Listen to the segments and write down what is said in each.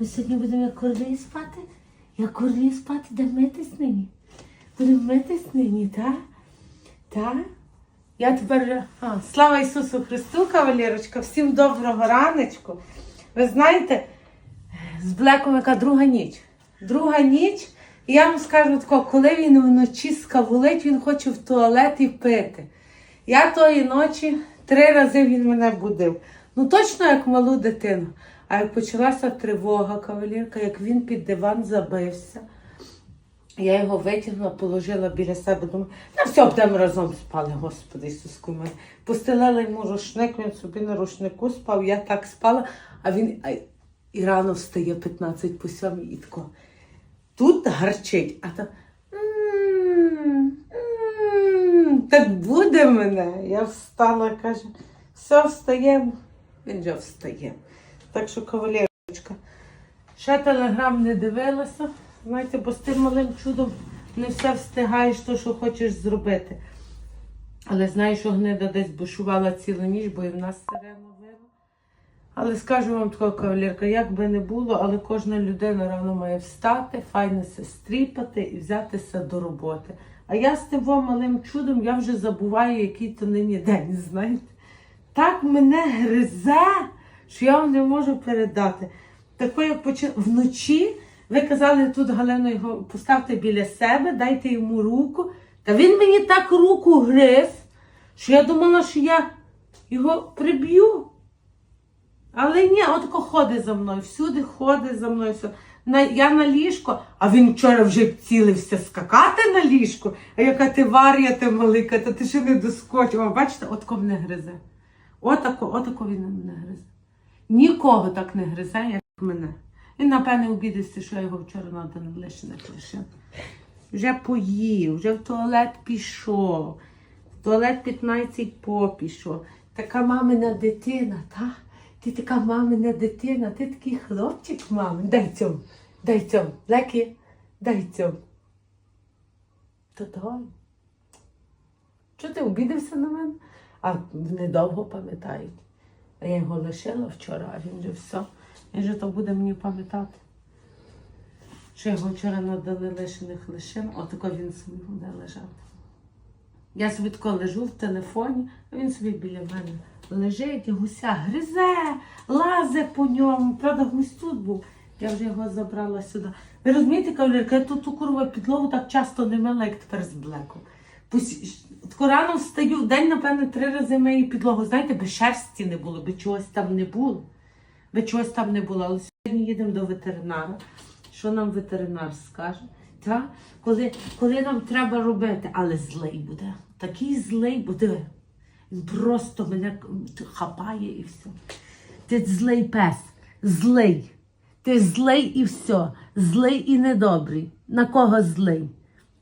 Ми сьогодні будемо як курлі спати. Як курлі спати, де митись нині. Будемо митись нині, так? Так? Я тепер. А, слава Ісусу Христу, кавалерочка, всім доброго раночку. Ви знаєте, з Блеком яка друга ніч. Друга ніч, і я вам скажу тако, коли він вночі скавулить, він хоче в туалет і пити. Я тої ночі три рази він мене будив. Ну точно як малу дитину. А як почалася тривога, кавалерка, як він під диван забився. Я його витягнула, положила біля себе, думаю, на все будемо разом спали, Господи Ісуску мене. Постелила йому рушник, він собі на рушнику спав, я так спала, а він і рано встає 15 по 7 і тако. Тут гарчить, а там. «М, м, Так буде мене. Я встала, каже, все, встаємо. Він вже встає. Так що, кавалерочка, ще телеграм не дивилася. Знаєте, бо з тим малим чудом не все встигаєш, то, що хочеш зробити. Але знаю, що гнида десь бушувала цілу ніч, бо і в нас сирена вила. Але скажу вам такого, кавалерка, як би не було, але кожна людина рано має встати, файно се стріпати і взятися до роботи. А я з тим малим чудом я вже забуваю, який то нині день, знаєте. Так мене гризе, що я вам не можу передати. Тако, як почи... вночі ви казали тут Галину його поставте біля себе, дайте йому руку. Та він мені так руку гриз, що я думала, що я його приб'ю. Але ні, отако ходить за мною, всюди ходить за мною. Все. На, я на ліжко, а він вчора вже цілився скакати на ліжко. А яка ти вар'я, ти малика, та ти ще не доскочив. А бачите, отако мене гризе. Отако, отако він мене гризе. Нікого так не гризе, як мене. Він, напевне, обідався, що я його вчора на один лише не лишив. Вже поїв, вже в туалет пішов. В туалет 15 по пішов. Така мамина дитина, та? Ти така мамина дитина, ти такий хлопчик, мамин. Дай цьому, дай цьому. Лекі, дай цьому. То дай. Чого ти обідався на мене? А недовго пам'ятають. А я його лишила вчора, а він вже все. Він же то буде мені пам'ятати. Що я його вчора надали лишених лишин, отако він собі буде лежати. Я собі тако лежу в телефоні, а він собі біля мене лежить, і гуся гризе, лазе по ньому. Правда, гусь тут був. Я вже його забрала сюди. Ви розумієте, кавалерка, я тут ту курва підлогу так часто не мила, як тепер з блеком. Тако рано встаю, в день, напевно, три рази мию підлогу. Знаєте, би шерсті не було, би чогось там не було. Би чогось там не було. Але сьогодні їдемо до ветеринара. Що нам ветеринар скаже? Та? Коли, коли нам треба робити, але злий буде. Такий злий буде. Він просто мене хапає і все. Ти злий пес, злий. Ти злий і все. Злий і недобрий. На кого злий?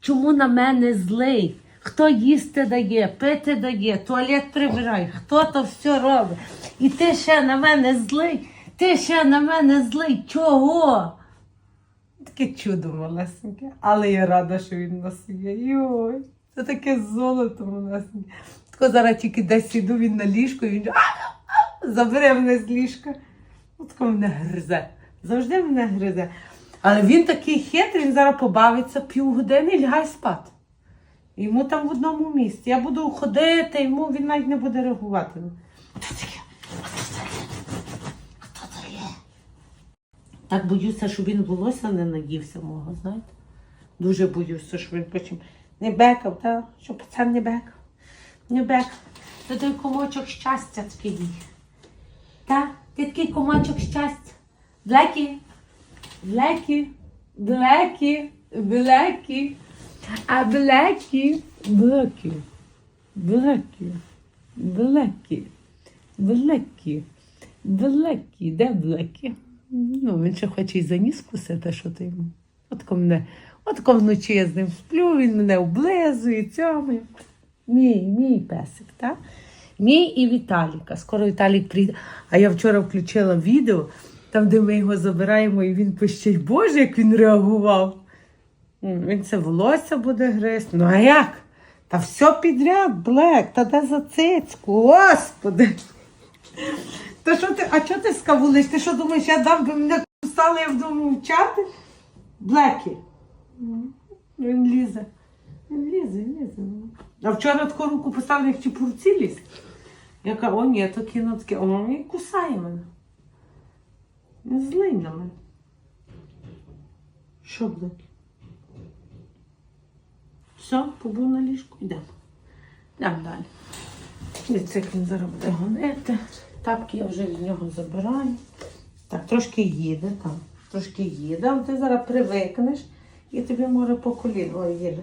Чому на мене злий? Хто їсти дає, пити дає, туалет прибирає, хто то все робить. І ти ще на мене злий, ти ще на мене злий. Чого? Таке чудо малесеньке, але я рада, що він нас є. Йой, це таке золото малесеньке. Тако зараз тільки десь іду, він на ліжку, і він забере мене з ліжка. От тако мене гризе. Завжди мене гризе. Але він такий хитрий, він зараз побавиться півгодини і лягає спати. Йому там в одному місці. Я буду ходити, йому він навіть не буде реагувати. Хто? Хто таке? Хто таке? Так боюся, щоб він волосся не наївся мого, знаєте? Дуже боюся, щоб він потім не бекав, та? щоб пацан не бекав. Не бекав. Це той комочок щастя такий. Та? Ти такий комочок щастя. Блекі, блекі, блекі, блекі. А блекі, блекі, блекі, блекі, блекі, блекі, де блекі? Ну, він ще хоче і за ніс кусити, що ти йому. Отко мене, отко вночі я з ним сплю, він мене облизує, цьому. Мій, мій песик, так? Мій і Віталіка. Скоро Віталік прийде. А я вчора включила відео, там, де ми його забираємо, і він пищить, Боже, як він реагував. М, Він це волосся буде гризти. Ну а як? Та все підряд, Блек, та де за цицьку, господи. Та що ти, а чого ти скавулиш? Ти що думаєш, я дам би мене стала, я вдома мовчати. Блекі. Він лізе. Він лізе, він лізе. А вчора таку руку поставили, як ті пурці ліз. Я кажу, о, ні, то кіно таке, о, він кусає мене. Він злий на мене. Що, Блекі? Все, побув на ліжку, йдемо. Йдемо далі. Дивіться, як він зараз буде гонити. Тапки я вже від нього забираю. Так, трошки їде там. Трошки їде, але ти зараз привикнеш і тобі може по коліну їде.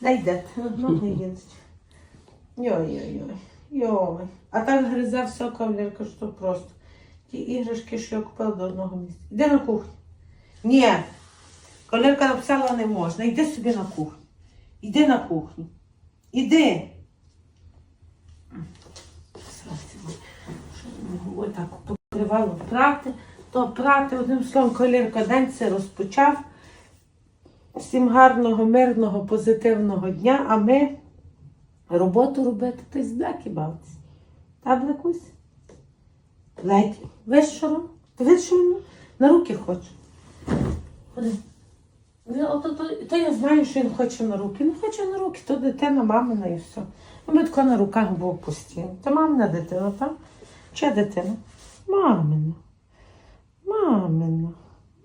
Дай йде, ноги їдуть. Йой-йой-йой. Йой. А так гризе все кавалерка, що просто. Ті іграшки, що я купила до одного місця. Іди на кухню. Ні. Кавалерка написала не можна. Йди собі на кухню. Іди на кухню. Іди. Ось так покривало прати, то прати, одним словом, колірка день це розпочав. Всім гарного, мирного, позитивного дня, а ми роботу робити, ти з блекі бавці. Та блекусь? Ледь. Ви що? Ти ви що на руки хоче? Ходи. Ото- то, то я знаю, що він хоче на руки. Ну, хоче на руки, то дитина мамина і все. Ну, ми тако на руках був постійно. Та мамина дитина, так? Чия дитина? Мамина. Мамина.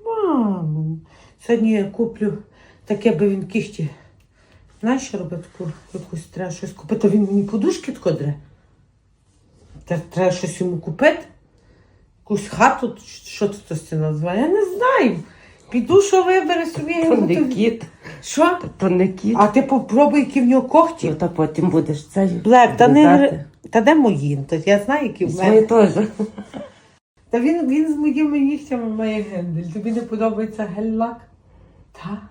Мамина. Сьогодні я куплю таке, би він кіхті. Знаєш, що робить таку якусь треба щось купити, він мені подушки тако дре. Та треба щось йому купити. Якусь хату, що тут це називає? Я не знаю. Піду, що вибере собі. я То йому не кіт, Що? то не кіт. А ти попробуй, які в нього когті. Та потім будеш це. Блек, та не та де мої? То я знаю, які в Свої мене. теж. Та він, він з моїми нігтями має гендель. Тобі не подобається гель-лак? Та.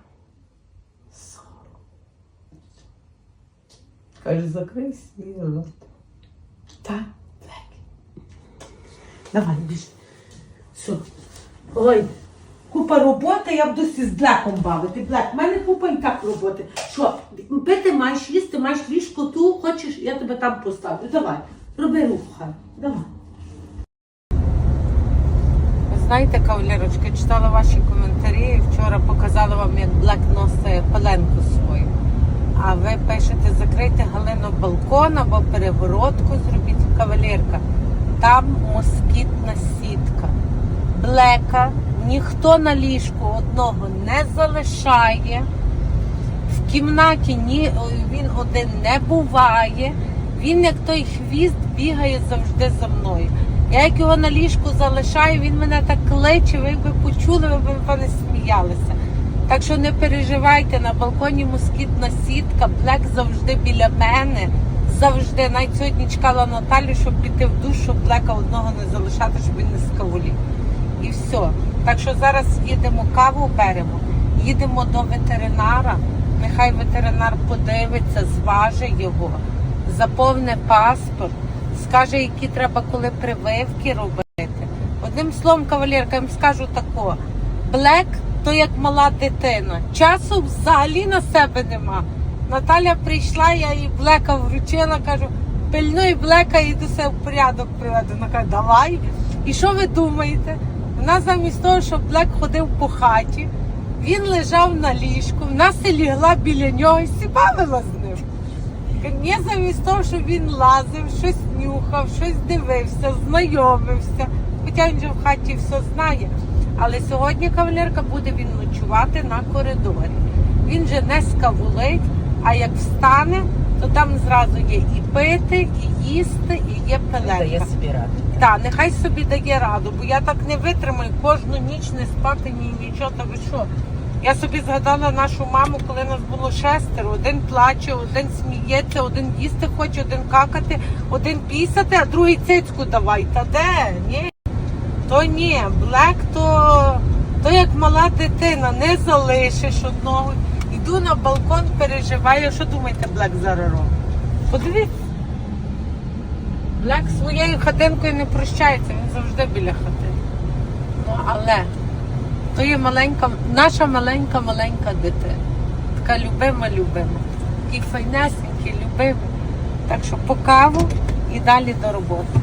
Сором. Каже, закрий свій рот. Та, Блек. Давай, біж. Все. Ой, купа роботи, я буду з Блеком бавити. Блек, в мене купа і так роботи. Що, пити маєш їсти, маєш ліжко ту, хочеш, я тебе там поставлю. Давай, роби руку, хай. Давай. Знаєте, кавалерочки, читала ваші коментарі. Вчора показала вам, як Блек носить паленку свою. А ви пишете, закрийте Галину балкон або перегородку зробіть кавалерка. Там москітна сітка. Блека ніхто на ліжку одного не залишає. В кімнаті ні, він один не буває. Він, як той хвіст, бігає завжди за мною. Я як його на ліжку залишаю, він мене так кличе, ви би почули, ви б напевне, сміялися. Так що не переживайте, на балконі москітна сітка, Блек завжди біля мене. Завжди. Навіть сьогодні чекала Наталю, щоб піти в душ, щоб Блека одного не залишати, щоб він не скавулів. І все. Так що зараз їдемо каву беремо, їдемо до ветеринара. Нехай ветеринар подивиться, зважить його, заповне паспорт, скаже, які треба коли прививки робити. Одним словом, кавалерка, я вам скажу тако: Блек то як мала дитина. Часу взагалі на себе нема. Наталя прийшла, я їй блека вручила, кажу, пильнуй блека і до себе в порядок приведу. Вона каже, давай. І що ви думаєте? Вона замість того, щоб Блек ходив по хаті, він лежав на ліжку, вона се лігла біля нього і сі бавила з ним. Ні, замість того, щоб він лазив, щось нюхав, щось дивився, знайомився. Хоча він же в хаті все знає. Але сьогодні кавалерка буде він ночувати на коридорі. Він же не скавулить, а як встане, то там зразу є і пити, і їсти, і є Дає пеленка. собі раду. Так, нехай собі дає раду, бо я так не витримаю кожну ніч не спати ні нічого. Та ви що? Я собі згадала нашу маму, коли нас було шестеро. Один плаче, один сміється, один їсти хоче, один какати, один пісати, а другий цицьку давай. Та де? Ні. То ні, Блек то, то як мала дитина, не залишиш одного. Йду на балкон, переживаю. Що думаєте, Блек зараз? Подивіться. Блек своєю хатинкою не прощається, він завжди біля хати. Ну, але то є маленька, наша маленька, маленька дитина. Така любима, любима. Такий файнесенький, любимий. Так що по каву і далі до роботи.